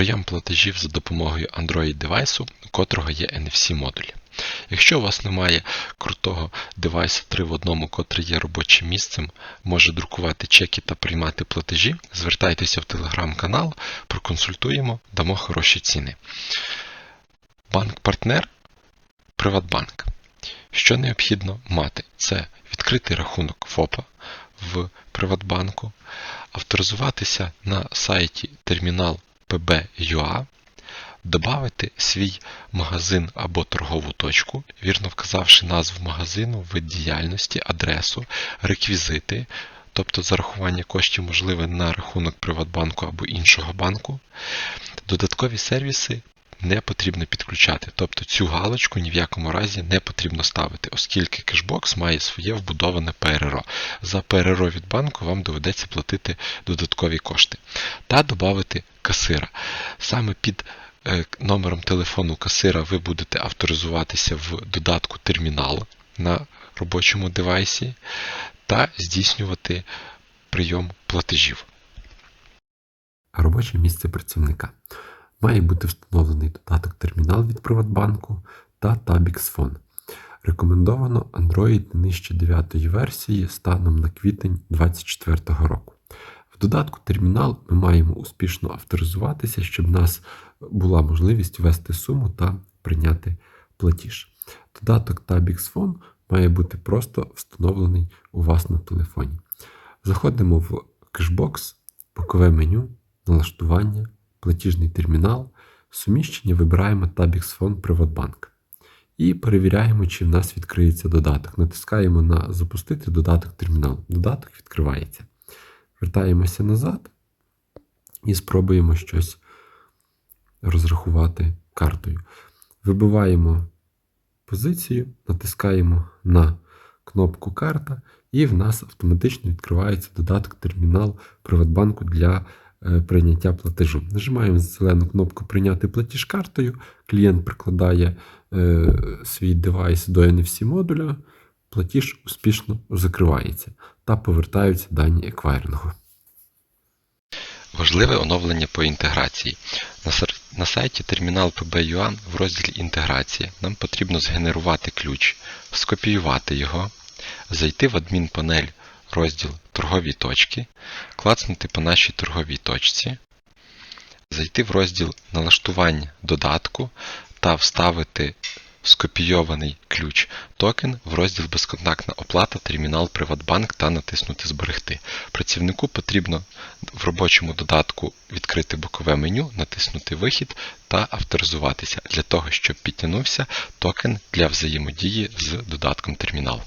прийом платежів за допомогою Android девайсу, у котрого є NFC-модуль. Якщо у вас немає крутого девайсу 3 в одному, котрий є робочим місцем, може друкувати чеки та приймати платежі, звертайтеся в телеграм-канал, проконсультуємо, дамо хороші ціни. Банк-партнер Приватбанк. Що необхідно мати? Це відкритий рахунок ФОПа в Приватбанку, авторизуватися на сайті термінал PB.ua, добавити свій магазин або торгову точку, вірно вказавши назву магазину, вид діяльності, адресу, реквізити, тобто зарахування коштів можливе на рахунок Приватбанку або іншого банку. Додаткові сервіси не потрібно підключати, тобто цю галочку ні в якому разі не потрібно ставити, оскільки кешбокс має своє вбудоване ПРРО. За ПРРО від банку вам доведеться платити додаткові кошти. Та додати касира. Саме під е, номером телефону касира ви будете авторизуватися в додатку термінал на робочому девайсі та здійснювати прийом платежів. Робоче місце працівника. Має бути встановлений додаток термінал від Приватбанку та Tabixphone. Рекомендовано Android нижче 9 версії станом на квітень 2024 року. В додатку термінал ми маємо успішно авторизуватися, щоб в нас була можливість ввести суму та прийняти платіж. Додаток Tabix має бути просто встановлений у вас на телефоні. Заходимо в кешбокс, бокове меню, налаштування, платіжний термінал, суміщення вибираємо Tabix Phone Приватбанк. І перевіряємо, чи в нас відкриється додаток. Натискаємо на Запустити додаток термінал. Додаток відкривається. Вертаємося назад і спробуємо щось розрахувати картою. Вибиваємо позицію, натискаємо на кнопку Карта, і в нас автоматично відкривається додаток термінал Приватбанку для прийняття платежу. Нажимаємо зелену кнопку Прийняти платіж картою. Клієнт прикладає е, свій девайс до NFC модуля, платіж успішно закривається та повертаються дані еквайрингу. Важливе оновлення по інтеграції. На, сайті термінал PB.ua в розділі Інтеграція нам потрібно згенерувати ключ, скопіювати його, зайти в адмінпанель розділ Торгові точки, клацнути по нашій торговій точці, зайти в розділ Налаштування додатку та вставити скопійований ключ токен в розділ Безконтактна оплата термінал Приватбанк та натиснути Зберегти. Працівнику потрібно в робочому додатку відкрити бокове меню, натиснути Вихід та авторизуватися для того, щоб підтягнувся токен для взаємодії з додатком термінал.